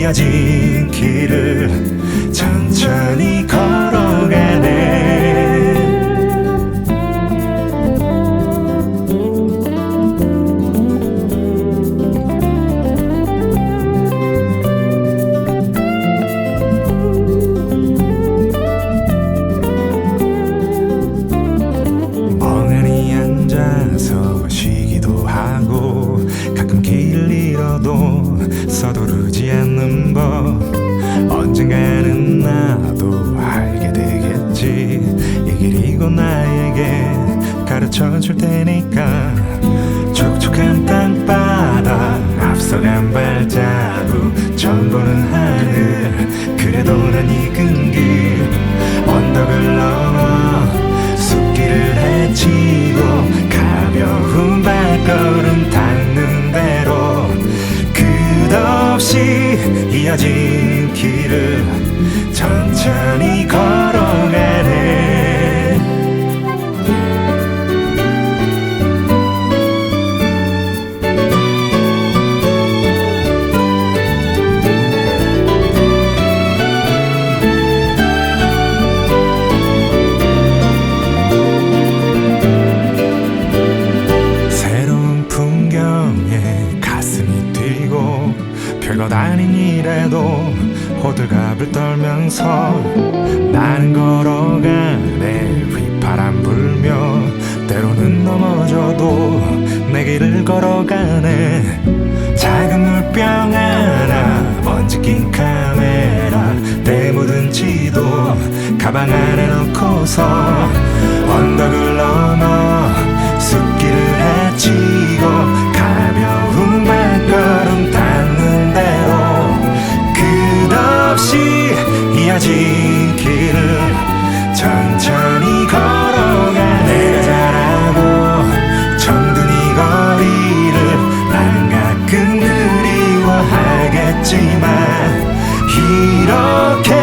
이어진 길을 천천히 걸 서두르지 않는 법. 언젠가는 나도 알게 되겠지. 이 길이 곧 나에게 가르쳐 줄 테니까. 촉촉한 땅바닥 앞서간 발자국 보는 하늘 그래도 난 익은 길. 언덕을 넘어 숲길을 헤치고 가벼운 발걸음 이어진 길을 천천히 걸 별것 아닌 일에도 호들갑을 떨면서 나는 걸어가네. 휘파람 불며 때로는 넘어져도 내 길을 걸어가네. 작은 물병 하나 먼지 낀 카메라 때 묻은 지도 가방 안에 넣고서 언덕을 넘어 천천히 걸어가 내가 잘하고 천둥이 거리를 난 가끔 그리워하겠지만 이렇게